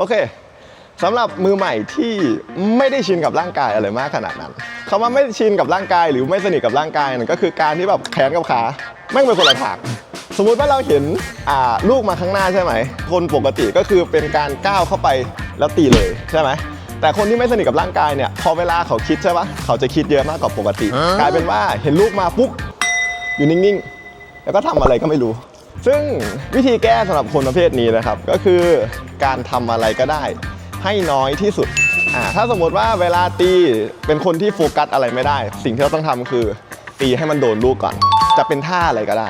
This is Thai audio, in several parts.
โอเคสำหรับมือใหม่ที่ไม่ได้ชินกับร่างกายอะไรมากขนาดนั้นคำว่าไม่ชินกับร่างกายหรือไม่สนิทกับร่างกายนั่นก็คือการที่แบบแขนกับขาแม่งเป็นคนละทางสมมุติว่าเราเห็นอ่าลูกมาข้างหน้าใช่ไหม คนปกติก็คือเป็นการก้าวเข้าไปแล้วตีเลยใช่ไหมแต่คนที่ไม่สนิทกับร่างกายเนี่ยพอเวลาเขาคิดใช่ปะเขาจะคิดเยอะมากกว่าปกติ กลายเป็นว่าเห็นลูกมาปุ๊บอยู่นิ่งๆ แล้วก็ทำอะไรก็ไม่รู้ ซึ่งวิธีแก้สำหรับคนประเภทนี้นะครับ ก็คือการทำอะไรก็ได้ ให้น้อยที่สุดอ่าถ้าสมมติว่าเวลาตีเป็นคนที่โฟกัสอะไรไม่ได้ สิ่งที่เราต้องทำคือ ตีให้มันโดนลูกก่อน จะเป็นท่าอะไรก็ได้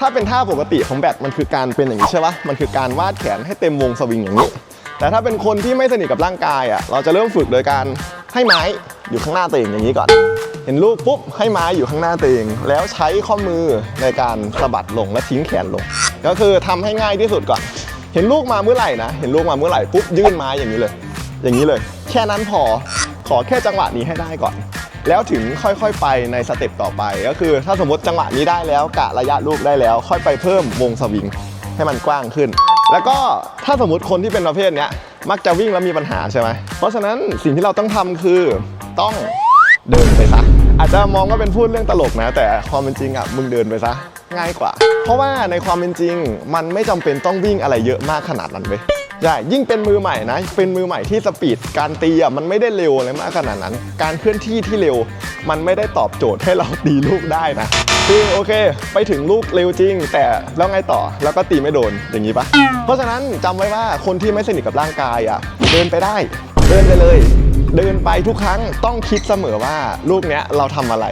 ถ้าเป็นท่าปกติของแบดมันคือการเป็นอย่างนี้ใช่ปะมันคือการวาดแขนให้เต็มวงสวิงอย่างนี้ แต่ถ้าเป็นคนที่ไม่สนิทกับร่างกายอะเราจะเริ่มฝึกโดยการ ให้ไม้อยู่ข้างหน้าตัวเองอย่างนี้ก่อน เห็นลูกปุ๊บให้ไม้อยู่ข้างหน้าตัวเอง แล้วใช้ข้อมือในการสะบัดลงและทิ้งแขนลง ก็คือทำให้ง่ายที่สุดก่อน เห็นลูกมาเมื่อไหร่นะ เห็นลูกมาเมื่อไหร่ปุ๊บยื่นไม้อย่างนี้เลย อย่างนี้เลย แค่นั้นพอขอแค่จังหวะนี้ให้ได้ก่อน แล้วถึงค่อยๆไปในสเต็ปต่อไป ก็คือถ้าสมมติจังหวะนี้ได้แล้วกะระยะลูกได้แล้ว ค่อยไปเพิ่มวงสวิงให้มันกว้างขึ้น แล้วก็ถ้าสมมติคนที่เป็นประเภทเนี้ยมักจะวิ่งแล้วมีปัญหาใช่ไหมเพราะฉะนั้นสิ่งที่เราต้องทำคือต้องเดินไปซะอาจจะมองว่าเป็นพูดเรื่องตลกนะ แต่ความเป็นจริงอะมึงเดินไปซะง่ายกว่า เพราะว่าในความเป็นจริง มันไม่จำเป็นต้องวิ่งอะไรเยอะมากขนาดนั้นเว้ยใช่ยิ่งเป็นมือใหม่นะ เป็นมือใหม่ที่สปีดการตีอะมันไม่ได้เร็วอะไรมากขนาดนั้น การเคลื่อนที่ที่เร็ว มันไม่ได้ตอบโจทย์ให้เราตีลูกได้นะ คือโอเค ไปถึงลูกเร็วจริง แต่แล้วไงต่อแล้วก็ตีไม่โดนอย่างนี้ปะเพราะฉะนั้นจำไว้ว่าคนที่ไม่สนิทกับร่างกายอะเดินไปได้ เดินไปเลย เดินไปทุกครั้งต้องคิดเสมอว่าลูกเนี้ยเราทำอะไร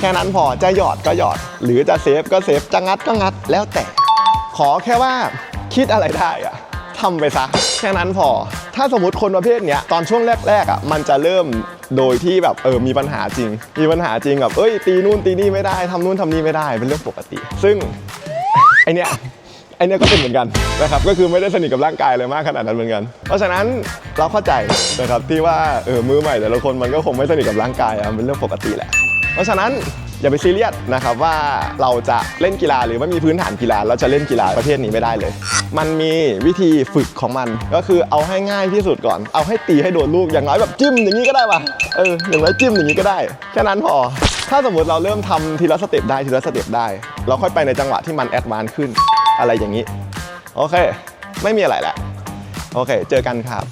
แค่นั้นพอจะหยอดก็หยอด หรือจะเซฟก็เซฟจะงัดก็งัดแล้วแต่ ขอแค่ว่าคิดอะไรได้อะ ทำไปซะแค่นั้นพอ ถ้าสมมติคนประเภทเนี้ยตอนช่วงแรกๆอะมันจะเริ่มโดยที่แบบเออมีปัญหาจริง มีปัญหาจริงแบบเอ้ยตีนู่นตีนี่ไม่ได้ทำนู่นทำนี่ไม่ได้เป็นเรื่องปกติ ซึ่งไอเนี้ยไอเนี้ยก็เป็นเหมือนกันนะครับก็คือไม่ได้สนิทกับร่างกายเลยมากขนาดนั้นเหมือนกัน เพราะฉะนั้นเราเข้าใจนะครับที่ว่าเออมือใหม่แต่ละคนมันก็คงไม่สนิทกับร่างกายอะเป็นเรื่องปกติแหละ เพราะฉะนั้น อย่าไปซีเรียสนะครับว่าเราจะเล่นกีฬาหรือไม่มีพื้นฐานกีฬาเราจะเล่นกีฬาประเภทนี้ไม่ได้เลย มันมีวิธีฝึกของมันก็คือเอาให้ง่ายที่สุดก่อน เอาให้ตีให้โดนลูกอย่างน้อยแบบจิ้มอย่างนี้ก็ได้ปะเอออย่างน้อยจิ้มอย่างนี้ก็ได้แค่นั้นพอถ้าสมมติเราเริ่มทำทีละสเต็ปได้ทีละสเต็ปได้ เราค่อยไปในจังหวะที่มันแอดวานซ์ขึ้นอะไรอย่างนี้ โอเค ไม่มีอะไรแหละ โอเค เจอกันครับ